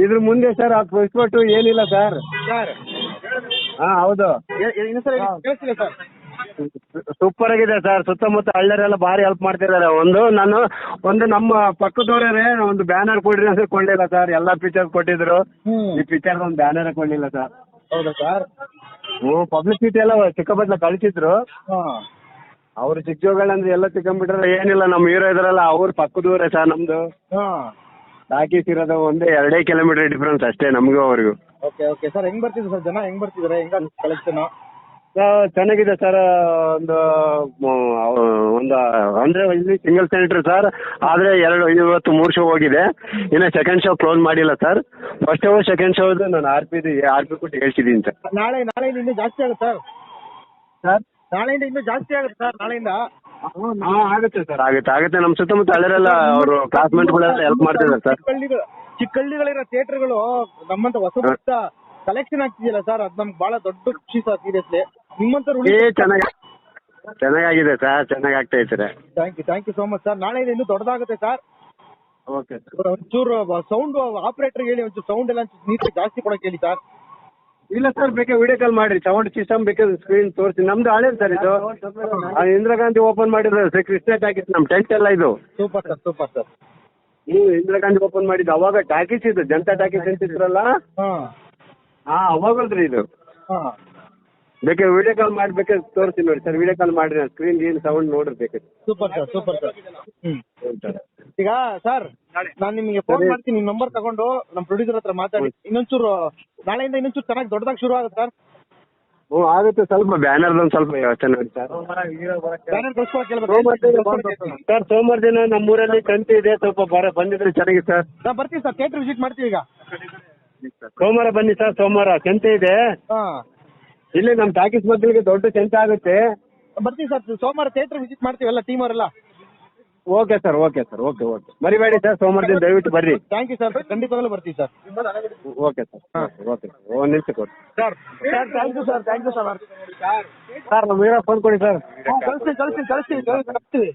ಇದ್ರ ಮುಂದೆ ಸರ್ ಅದು ಕೊಟ್ಟು ಏನಿಲ್ಲ ಸರ್ ಸರ್ ಹಾ ಹೌದು. ಇನ್ನೊಂದ್ಸಲ ಕೇಳಿಸ್ತಿಲ್ಲ ಸರ್ ಸೂಪರ್ ಆಗಿದೆ ಸರ್ ಸುತ್ತಮುತ್ತ ಹಳ್ಳಿಯರೆಲ್ಲ ಭಾರಿ ಹೆಲ್ಪ್ ಮಾಡ್ತಿದ್ದಾರೆ. ಒಂದು ನಾನು ಒಂದು ನಮ್ಮ ಪಕ್ಕದವರೇ ಒಂದು ಬ್ಯಾನರ್ ಕೊಡ್ರಿ ಅಂತ ಕೊಂಡಿಲ್ಲ ಸರ್ ಎಲ್ಲ ಪಿಕ್ಚರ್ ಕೊಟ್ಟಿದ್ರು. ಈ ಪಿಕ್ಚರ್ ಒಂದು ಬ್ಯಾನರ್ ಕೊಂಡಿಲ್ಲ ಸರ್ ಹೌದಾ ಸರ್ ಹ್ಞೂ ಪಬ್ಲಿಸಿಟಿ ಎಲ್ಲ ಚಿಕ್ಕಬದ್ಲ ಕಳಿಸಿದ್ರು. ಹಾಂ. ಅವ್ರು ಚಿಕ್ಕಜೋಗಳಂದ್ರೆ ಎಲ್ಲ ಚಿಕ್ಕಂಬಿಟ್ರೆ ಏನಿಲ್ಲ. ನಮ್ಮ ಹೀರೋ ಇದ್ರಲ್ಲ ಅವ್ರ ಪಕ್ಕದೂರೇ ಸರ್ ನಮ್ದು. ಹಾಂ. ಟಾಕೀಸ್ ಇರೋದು ಒಂದೇ ಎರಡೇ ಕಿಲೋಮೀಟರ್ ಡಿಫ್ರೆನ್ಸ್ ಅಷ್ಟೇ ನಮಗೂ ಅವ್ರಿಗೂ. ಓಕೆ ಓಕೆ ಸರ್ ಹೆಂಗ್ ಬರ್ತಿದ್ರು ಸರ್ ಜನ ಹೆಂಗ್ ಬರ್ತಿದ್ರೆ? ಹೆಂಗ ಕಲೆಕ್ಷನ್ ಚೆನ್ನಾಗಿದೆ ಸರ್ ಒಂದು ಒಂದು ಅಂದ್ರೆ ಇಲ್ಲಿ ಸಿಂಗಲ್ ಸೆಂಟರ್ ಸರ್ ಆದ್ರೆ ಎರಡು ಇವತ್ತು ಮೂರು ಶೋ ಹೋಗಿದೆ. ಇನ್ನು ಸೆಕೆಂಡ್ ಶೋ ಕ್ಲೋಸ್ ಮಾಡಿಲ್ಲ sir first show second show ನಾನು ಆರ್ ಪಿ ಆರ್ ಪಿ ಕೊಟ್ಟು ಹೇಳ್ತಿದ್ದೀನಿ ಸರ್ ನಾಳೆ ನಾಳೆಯಿಂದ ಇನ್ನೂ ಜಾಸ್ತಿ ಆಗುತ್ತೆ ಸರ್ ಸರ್ ನಾಳೆಯಿಂದ ಇನ್ನೂ ಜಾಸ್ತಿ ಆಗುತ್ತೆ ಸರ್ ನಾಳೆಯಿಂದ. ಆಗುತ್ತೆ ಸರ್. ಆಗುತ್ತೆ ಆಗುತ್ತೆ. ನಮ್ಮ ಸುತ್ತಮುತ್ತ ಹಳ್ಳಿರೆಲ್ಲ ಅವರು ಕ್ಲಾಸ್ಮೇಟ್ಗಳೆಲ್ಲ ಹೆಲ್ಪ್ ಮಾಡ್ತಿದ್ದಾರೆ ಸರ್. ಚಿಕ್ಕಹಳ್ಳಿಗಳು ಥಿಯೇಟರ್ಗಳು ನಮ್ಮಂತ ಹೊಸ ಹೊಸ ಕಲೆಕ್ಷನ್ ಆಗ್ತಿದೆಯಲ್ಲ ಸರ್? ಅದು ನಮ್ಗೆ ಬಹಳ ದೊಡ್ಡ ಖುಷಿ ಸರ್ ಸೀರಿಯಸ್ಲಿ ನಿಮ್ಮಂತ ಏ ಚೆನ್ನಾಗಿ ಚೆನ್ನಾಗಾಗಿದೆ ಸರ್. ಚೆನ್ನಾಗಿ ಆಗ್ತಾ ಇದ್ದಾರೆ. Thank you thank you so much sir. ನಾಳೆ ಇನ್ನೂ ದೊಡ್ಡದಾಗುತ್ತೆ ಸರ್. Okay sir. ಒಂಚೂರು ಸೌಂಡ್ ಆಪರೇಟರ್ ಹೇಳಿ ಒಂಚೂರು ಸೌಂಡ್ ಎಲ್ಲ ನೀಟ್ ಜಾಸ್ತಿ ಕೊಡಕ್ಕೆ ಹೇಳಿ ಸರ್. ಇಲ್ಲ ಸರ್ ಬೇಕೆ ವಿಡಿಯೋ ಕಾಲ್ ಮಾಡಿ ಸೌಂಡ್ ಸಿಸ್ಟಮ್ ಬೇಕಾದ್ರೆ ಸ್ಕ್ರೀನ್ ತೋರಿಸಿ. ನಮ್ದು ಹಳೇದು ಸರ್ ಇದು. ಆ ಇಂದಿರಾ ಗಾಂಧಿ ಓಪನ್ ಮಾಡಿದ್ರೆ ಸರ್ ಕೃಷ್ಣ ಟಾಕೀಸ್ ನಮ್ಮ ಟೆಂಟ್ ಎಲ್ಲ ಇದು. ಸೂಪರ್ ಸರ್ ಸೂಪರ್ ಸರ್ ನೀವು ಇಂದಿರಾ ಗಾಂಧಿ ಓಪನ್ ಮಾಡಿದ್ದು ಅವಾಗ ಟಾಕೀಸ್ ಇದು. ಜನತಾ ಟಾಕೀಸ್ ಅಂತಿದ್ರಲ್ಲ ಇದ್ರಲ್ಲ? ಹಾ. ಅವಾಗಲ್ರಿ ಇದು. ಬೇಕಾದ್ರೆ ವಿಡಿಯೋ ಕಾಲ್ ಮಾಡಿ ಬೇಕಾದ್ರೆ ತೋರಿಸಿ ನೋಡಿ ಸರ್. ವಿಡಿಯೋ ಕಾಲ್ ಮಾಡಿ ಸ್ಕ್ರೀನ್ ಏನು ಸೌಂಡ್ ನೋಡ್ರಿ ಬೇಕಾದ್ರೆ ಸೂಪರ್ ಸರ್ ಸೂಪರ್ ಸರ್ ಹ್ಞೂ ಸರ್ ಈಗ ಸರ್ ನಾನು ನಿಮಗೆ ಫೋನ್ ಮಾಡ್ತೀನಿ ನಿಮ್ ನಂಬರ್ ತಗೊಂಡು ನಮ್ಮ ಪ್ರೊಡ್ಯೂಸರ್ ಹತ್ರ ಮಾತಾಡಿ. ಇನ್ನೊಂಚೂರು ನಾಳೆಯಿಂದ ಇನ್ನೊಂಚೂರು ಚೆನ್ನಾಗಿ ದೊಡ್ಡದಾಗಿ ಶುರು ಆಗುತ್ತೆ ಸರ್. ಹ್ಞೂ ಆಗುತ್ತೆ ಸ್ವಲ್ಪ ಬ್ಯಾನರ್ದೊಂದು ಸ್ವಲ್ಪ ಯೋಚನೆ ಮಾಡಿ ಸರ್. ಬ್ಯಾನರ್ ಕಳ್ಸ್ಕೊಳಕ್ ಸೋಮವಾರ ಹೇಳ್ಬೇಕು ಸರ್ ಸೋಮವಾರ ದಿನ ನಮ್ಮೂರಲ್ಲಿ ಕಂತಿ ಇದೆ ಸ್ವಲ್ಪ ಬರ ಬಂದಿದ್ರೆ ಚೆನ್ನಾಗಿ ಸರ್. ನಾ ಬರ್ತೀವಿ ಸರ್ ಥಿಯೇಟರ್ ವಿಸಿಟ್ ಮಾಡ್ತೀವಿ ಈಗ. ಸೋಮವಾರ ಬನ್ನಿ ಸರ್ ಸೋಮವಾರ. ಚಂತೆ ಇದೆ. ಹಾ. ಇಲ್ಲಿ ನಮ್ಮ ಟಾಕೀಸ್ ಮಕ್ಕಳಿಗೆ ದೊಡ್ಡ ಚಂತೆ ಆಗುತ್ತೆ. ಬರ್ತೀವಿ ಸರ್ ಸೋಮವಾರ ಥಿಯೇಟರ್ ವಿಸಿಟ್ ಮಾಡ್ತೀವಿ ಎಲ್ಲ ಟೀಮ್ ಅವರೆಲ್ಲ. Okay sir okay sir okay okay ಮರಿಬೇಡಿ ಸರ್ ಸೋಮವಾರದಿಂದ ದಯವಿಟ್ಟು ಬರ್ರಿ. ಥ್ಯಾಂಕ್ ಯು ಸರ್ ಖಂಡಿತವಾಗ್ಲೂ ಬರ್ತೀವಿ ಸರ್ ಓಕೆ ಸರ್ ಓಕೆ ಒಂದ್ ನಿಮಿಷ ಕೊಡಿ. Sir sir thank you sir thank you sir sir ನಮ್ಮ ಫೋನ್ ಕೊಡಿ ಸರ್ ಕಳಿಸ್ತೀವಿ ಕಳಿಸ್ತೀನಿ ಕಳಿಸ್ತೀವಿ ಕಳಿಸ್ತೀವಿ